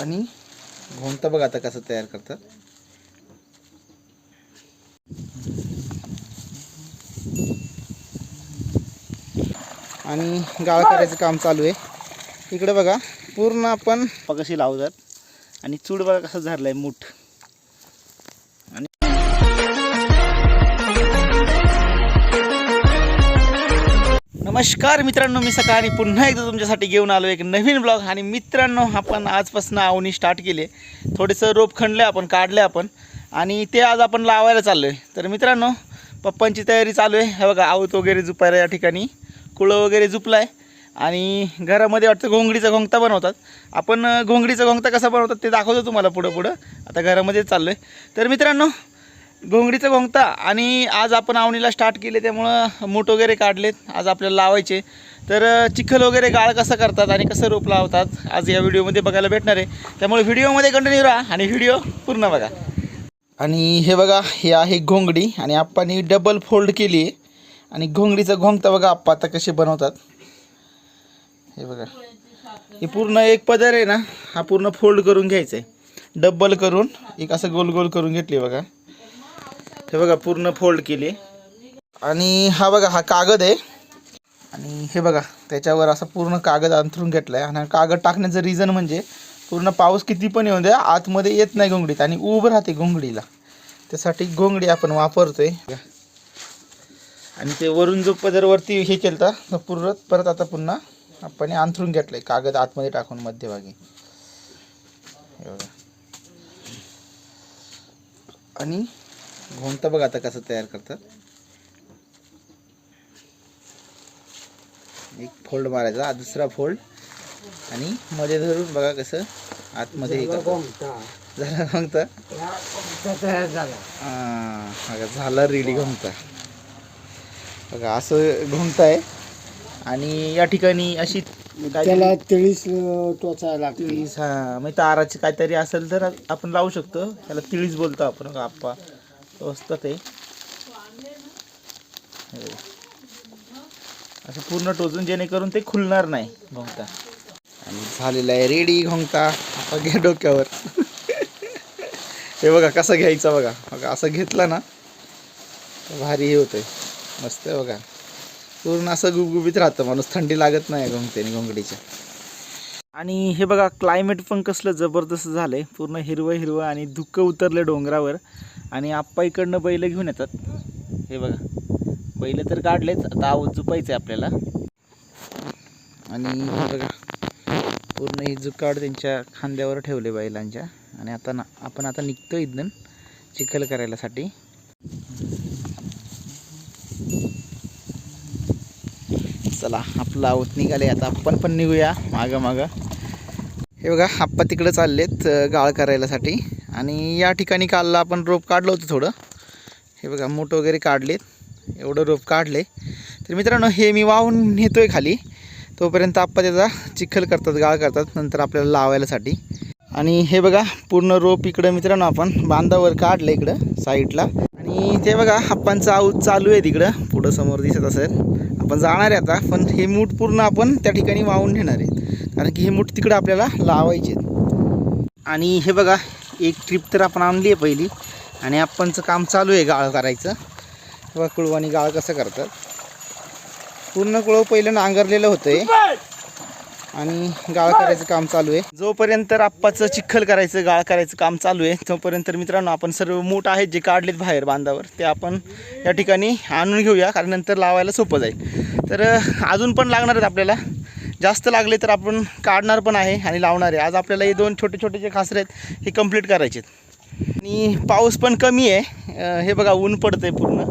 आणि घोंगता बघा आता कसं तयार करतात. आणि गाळ करायचं काम चालू आहे. इकडे बघा पूर्ण आपण कशी लावतात. आणि चूड बघा कसं झालं आहे मूठ. नमस्कार मित्रांनो मी सकाळी पुन्हा एकदा तुमच्यासाठी घेऊन आलो एक नवीन ब्लॉग आणि मित्रांनो आपण आजपासून आवणी स्टार्ट केली आहे. थोडंसं रोप खणलं आपण काढलं आपण. आणि ते आज आपण लावायला चाललो आहे तर मित्रांनो पप्पांची तयारी चालू आहे. हे बघा आवत वगैरे जुपायला या ठिकाणी. कुळं वगैरे जुपलं आहे आणि घरामध्ये वाटतं घोंगडीचा घोंगता बनवतात. आपण घोंगडीचा घोंगता कसा बनवतात ते दाखवतो तुम्हाला पुढं पुढं. आता घरामध्ये चाललो आहे तर मित्रांनो घोंगडीचं घोंगता. आणि आज आपण आवणीला स्टार्ट केले त्यामुळं मूठ वगैरे काढलेत. आज आपल्याला लावायचे. तर चिखल वगैरे गाळ कसं करतात आणि कसं रोप लावतात आज या व्हिडिओमध्ये बघायला भेटणार आहे. त्यामुळे व्हिडिओमध्ये कंटिन्यू राहा आणि व्हिडिओ पूर्ण बघा. आणि हे बघा हे आहे घोंगडी. आणि आप्पानी डबल फोल्ड केली आहे. आणि घोंगडीचं घोंगता बघा आप्पा आता कसे बनवतात. हे बघा. हे पूर्ण एक पदर आहे ना हा पूर्ण फोल्ड करून घ्यायचा आहे डबल करून एक असं गोल गोल करून घेतली बघा. हे बघा पूर्ण फोल्ड केली. आणि हा बघा हा कागद आहे. आणि हे बघा त्याच्यावर असा पूर्ण कागद अंथरून घेतला आहे आणि कागद टाकण्याचं रिझन म्हणजे पूर्ण पाऊस किती पण येऊ द्या आतमध्ये येत नाही घोंगडीत आणि उभं राहते घोंगडीला. त्यासाठी घोंगडी आपण वापरतोय. आणि ते वरून जो पदरवरती हे केलं तर पूर्ण परत आता पुन्हा आपण अंथरून घेतलंय कागद आतमध्ये टाकून मध्यभागी. आणि घोंगता बघा आता कसं तयार करतात. एक फोल्ड मारायचा दुसरा फोल्ड. आणि मध्ये धरून बघा कसं आतमध्ये. झाला. घोंगता हा, झाला रेडी घोंगता बघा असं घोंगता आहे. आणि या ठिकाणी अशी त्याला तिळीस टोचायला लागते. तिळीस हा मग ताराची काहीतरी असेल तर आपण लावू शकतो. त्याला तिळीस बोलतो आपण आप्पा. असतं ते. हो. असं पूर्ण टोचून जेणेकरून ते खुलणार नाही घोंगता आणि झालेला आहे रेडी घोंगता आता घ्या डोक्यावर. हे बघा कसं घ्यायचं बघा. बघा असं घेतलं ना भारी हे होतंय. मस्त आहे बघा. पूर्ण असं गुबगुबीत राहतं माणूस. थंडी लागत नाही घोंगतेने घोंगडीच्या. आणि हे बघा क्लायमेट पण कसलं जबरदस्त झालं आहे पूर्ण हिरवं हिरवं आणि धुकं उतरलं डोंगरावर. आणि आप्पा इकडनं बैल घेऊन येतात. हे बघा बैल तर काढलेच आता आवाज जुपायचं आहे आपल्याला. आणि हे बघा पूर्ण ही जुकाड त्यांच्या खांद्यावर ठेवले बैलांच्या. आणि आता ना आपण आता निघतो इथनं चिखल करायलासाठी. चला आपलं आवत निघाले आता आपण पण निघूया मागं मागं. हे बघा आप्पा तिकडं चाललेत गाळ करायलासाठी. आणि या ठिकाणी कालला आपण रोप काढलं होतं थोडं. हे बघा मूठ वगैरे काढलेत. एवढं रोप काढले. तर मित्रांनो हे मी वाहून नेतोय खाली. तोपर्यंत आप्पा त्याचा चिखल करतात गाळ करतात नंतर आपल्याला लावायलासाठी. आणि हे बघा पूर्ण रोप इकडं मित्रांनो आपण बांधावर काढलं इकडं साईडला. आणि ते बघा आप्पांचं आऊत चालू आहे तिकडं. पुढं समोर दिसत असेल. आपण जाणार आहे आता पण हे मूठ पूर्ण आपण त्या ठिकाणी वाहून नेणार आहेत कारण की हे मूठ तिकडं आपल्याला लावायचे आणि हे बघा एक ट्रिप तर आपण आणली आहे पहिली. आणि आपणचं काम चालू आहे गाळ करायचं. बघा कुळवानी गाळ कसं करतात. पूर्ण कुळव पहिलं नांगरलेलं होतं आहे आणि गाळ करायचं काम चालू आहे. जोपर्यंत आप्पाचं चिखल करायचं गाळ करायचं काम चालू आहे तोपर्यंत मित्रांनो आपण सर्व मूठ आहेत जे काढलेत बाहेर बांधावर ते आपण या ठिकाणी आणून घेऊया कारण नंतर लावायला सोपं जाईल. तर अजून पण लागणार आहेत आपल्याला. जास्त लागले तर आपण काढणार पण आहे आणि लावणार आहे. आज आपल्याला हे दोन छोटे छोटे जे खासरे आहेत हे कंप्लीट करायचे आहेत आणि पाऊस पण कमी आहे. हे बघा ऊन पडतंय पूर्ण.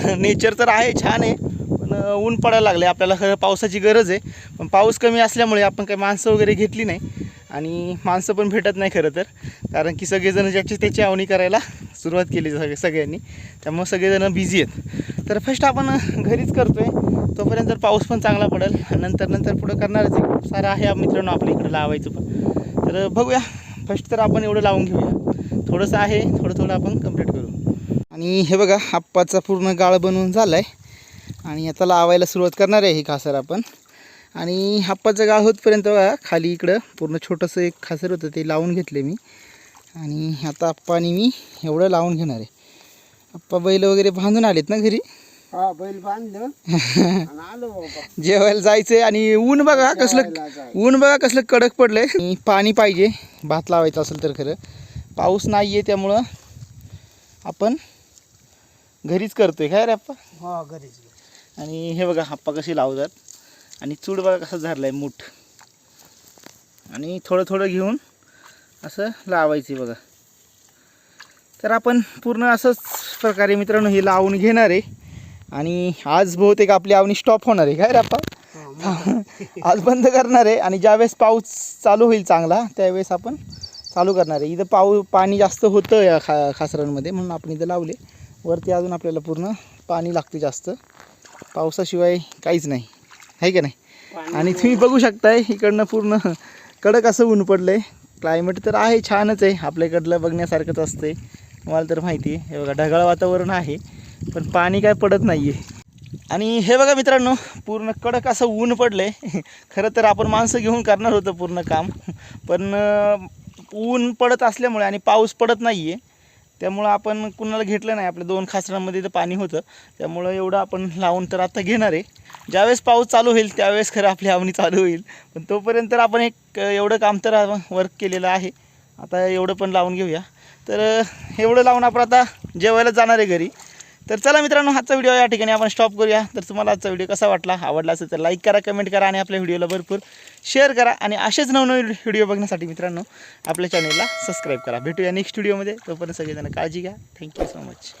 नेचर तर आहे छान आहे. पण ऊन पडायला लागले आपल्याला खरं पावसाची गरज आहे. पण पाऊस कमी असल्यामुळे आपण काही माणसं वगैरे घेतली नाही. आणि माणसं पण भेटत नाही खरं तर. कारण की सगळेजण ज्याची त्याची आवणी करायला सुरुवात केली सगळे सगळ्यांनी. त्यामुळे सगळेजण बिझी आहेत. तर फर्स्ट आपण घरीच करतो आहे तोपर्यंत जर पाऊस पण चांगला पडेल नंतर नंतर पुढं करणारच आहे. खूप सारं आहे मित्रांनो आपल्या इकडं लावायचं पण. तर बघूया फर्स्ट तर आपण एवढं लावून घेऊया. थोडंसं आहे थोडं थोडं आपण कंप्लीट करू. आणि हे बघा आप्पाचा पूर्ण गाळ बनवून झाला आहे आणि आता लावायला सुरुवात करणार आहे हे खासर आपण. आणि आप्पाचं गाळ होतपर्यंत बघा खाली इकडं पूर्ण छोटंसं एक खासर होतं ते लावून घेतले मी. आणि आता आप्पा आणि मी एवढं लावून घेणार आहे. आप्पा बैल वगैरे बांधून आलेत ना घरी? हा बैल बांधलं. आणि आलो बाबा. जेवायला जायचंय आणि ऊन बघा कसलं जायचं. ऊन बघा कसलं कडक पडलंय. आणि पाणी पाहिजे. भात लावायचं असेल तर खरं. पाऊस नाही आहे त्यामुळं आपण घरीच करतोय. काय रे आप्पा? हा घरीच. आणि हे बघा हाप्पा कशी लावतात. आणि चूड बघा कसं धरलाय मूठ. आणि थोडं थोडं घेऊन असं लावायचे बघा. तर आपण पूर्ण असंच प्रकारे मित्रांनो हे लावून घेणार आहे. आणि आज बहुतेक आपली आवणी स्टॉप होणार आहे. काय रे आप्पा? आज बंद करणार आहे आणि ज्यावेळेस पाऊस चालू होईल चांगला त्यावेळेस आपण चालू करणार आहे. इथं पाऊ पाणी जास्त होतं या खा खासरांमध्ये म्हणून आपण इथं लावले. वरती अजून आपल्याला पूर्ण पाणी लागते जास्त. पावसाशिवाय काहीच नाही. आहे का नाही? आणि तुम्ही बघू शकताय इकडनं पूर्ण कडक असं ऊन पडलं आहे क्लायमेट तर आहे छानच आहे. आपल्या इकडलं बघण्यासारखंच असतंय. मला तर माहिती आहे. हे बघा ढगाळ वातावरण आहे. पण पाणी काय पडत नाही आहे आणि हे बघा मित्रांनो पूर्ण कडक असं ऊन पडलं आहे खरं तर आपण माणसं घेऊन करणार होतं पूर्ण काम. पण ऊन पडत असल्यामुळे आणि पाऊस पडत नाही आहे त्यामुळं आपण कुणाला घेतलं नाही. आपल्या दोन खासरांमध्ये तर पाणी होतं. त्यामुळं एवढं आपण लावून तर आता घेणार आहे. ज्यावेळेस पाऊस चालू होईल त्यावेळेस खरं आपली आवणी चालू होईल. पण तोपर्यंत तर आपण एक एवढं काम तर वर्क केलेलं आहे. आता एवढं पण लावून घेऊया. तर एवढं लावून आपण आता जेवायला जाणार आहे घरी. तर चला मित्रांनो आजचा व्हिडिओ या ठिकाणी आपण स्टॉप करूया. तर तुम्हाला आजचा व्हिडिओ कसा वाटला? आवडला असेल तर लाईक करा कमेंट करा आणि आपल्या व्हिडिओला भरपूर शेअर करा. आणि असेच नवनवीन व्हिडिओ बघण्यासाठी मित्रांनो आपल्या चॅनलला सबस्क्राईब करा. भेटूया नेक्स्ट व्हिडिओमध्ये तोपर्यंत सगळेजण काळजी घ्या. Thank you so much